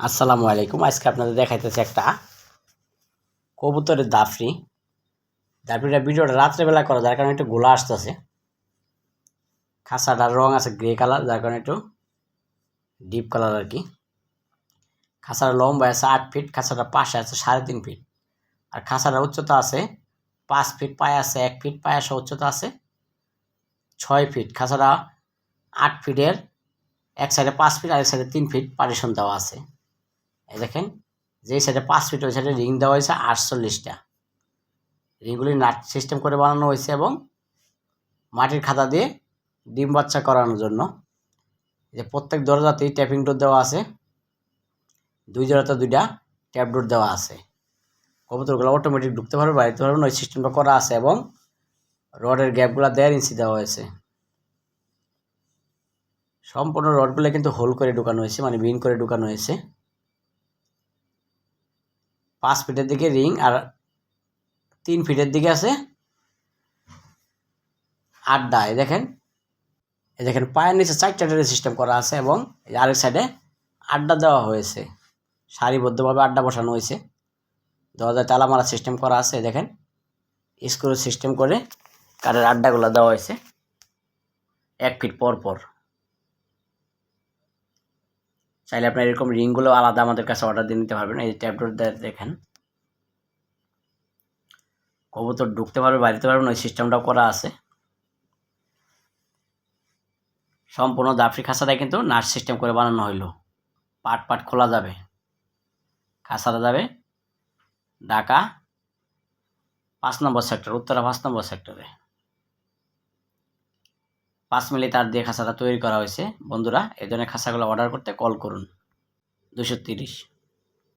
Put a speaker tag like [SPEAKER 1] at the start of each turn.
[SPEAKER 1] আসসালামু আলাইকুম। আজকে আপনাদের দেখাইতেছে একটা কবুতরের দাফরি। দাফরিটা ভিডিওটা রাত্রেবেলা করা, যার কারণে একটু গোলা আসতেছে। খাসাটার রং আছে গ্রে কালার, যার কারণে একটু ডিপ কালার আর কি। খাসার লম্বা আছে আট ফিট খাসাটা পাশে আছে সাড়ে তিন ফিট। আর খাসাটার উচ্চতা আছে পাঁচ ফিট, পায়ে আছে এক ফিট, পায়ে আসা উচ্চতা আছে ছয় ফিট। খাসাটা আট ফিটের, এক সাইডে পাঁচ ফিট, আর এক সাইডে তিন ফিট পারিশন দেওয়া আছে। দেখেন যেই সাইডে পাঁচ ফিট, ওই সাইডে রিং দেওয়া হয়েছে আটচল্লিশটা। রিংগুলি নাট সিস্টেম করে বানানো হয়েছে এবং মাটির খাতা দিয়ে ডিম বাচ্চা করানোর জন্য। যে প্রত্যেক দরজাতেই ট্যাপিং ডোর দেওয়া আছে। দুই জোড়াতে দুইটা ট্যাপ ডোর দেওয়া আছে। কবুতরগুলো অটোমেটিক ঢুকতে পারবে, বাড়িতে পারবেন ওই সিস্টেমটা করা আছে এবং রডের গ্যাপগুলো দেড় ইঞ্চি দেওয়া হয়েছে। সম্পূর্ণ রডগুলো কিন্তু হোল করে ঢুকানো হয়েছে মানে বিন করে ঢুকানো হয়েছে। পাঁচ ফিটের দিকে রিং আর তিন ফিটের দিকে আছে আড্ডা এই দেখেন? এই দেখেন, পায়ের নিচে চারটা সিস্টেম করা আছে এবং আরেক সাইডে আড্ডা দেওয়া হয়েছে। সারিবদ্ধভাবে আড্ডা বসানো হয়েছে। দরজায় তালা মারা সিস্টেম করা আছে দেখেন। স্ক্রু সিস্টেম করে কাঠের আড্ডাগুলো দেওয়া হয়েছে। এক ফিট পর পর। চাইলে আপনার এরকম রিংগুলো আলাদা আমাদের কাছে অর্ডার দিয়ে নিতে পারবেন। এই ট্যাবলেট দেখেন। কবুতর ঢুকতে পারবে, বাড়িতে পারবেন ওই সিস্টেমটাও করা আছে। সম্পূর্ণ দাফরি খাঁচাটা কিন্তু নার্স সিস্টেম করে বানানো হইল। পাট পাট খোলা যাবে। খাঁচাটা যাবে ঢাকা পাঁচ নম্বর সেক্টর উত্তরা পাঁচ নম্বর সেক্টরে পাঁচ মিলি তার দিয়ে খাঁচাটা তৈরি করা হয়েছে। বন্ধুরা, এই ধরনের খাঁচাগুলো অর্ডার করতে কল করুন। দুশো তিরিশ।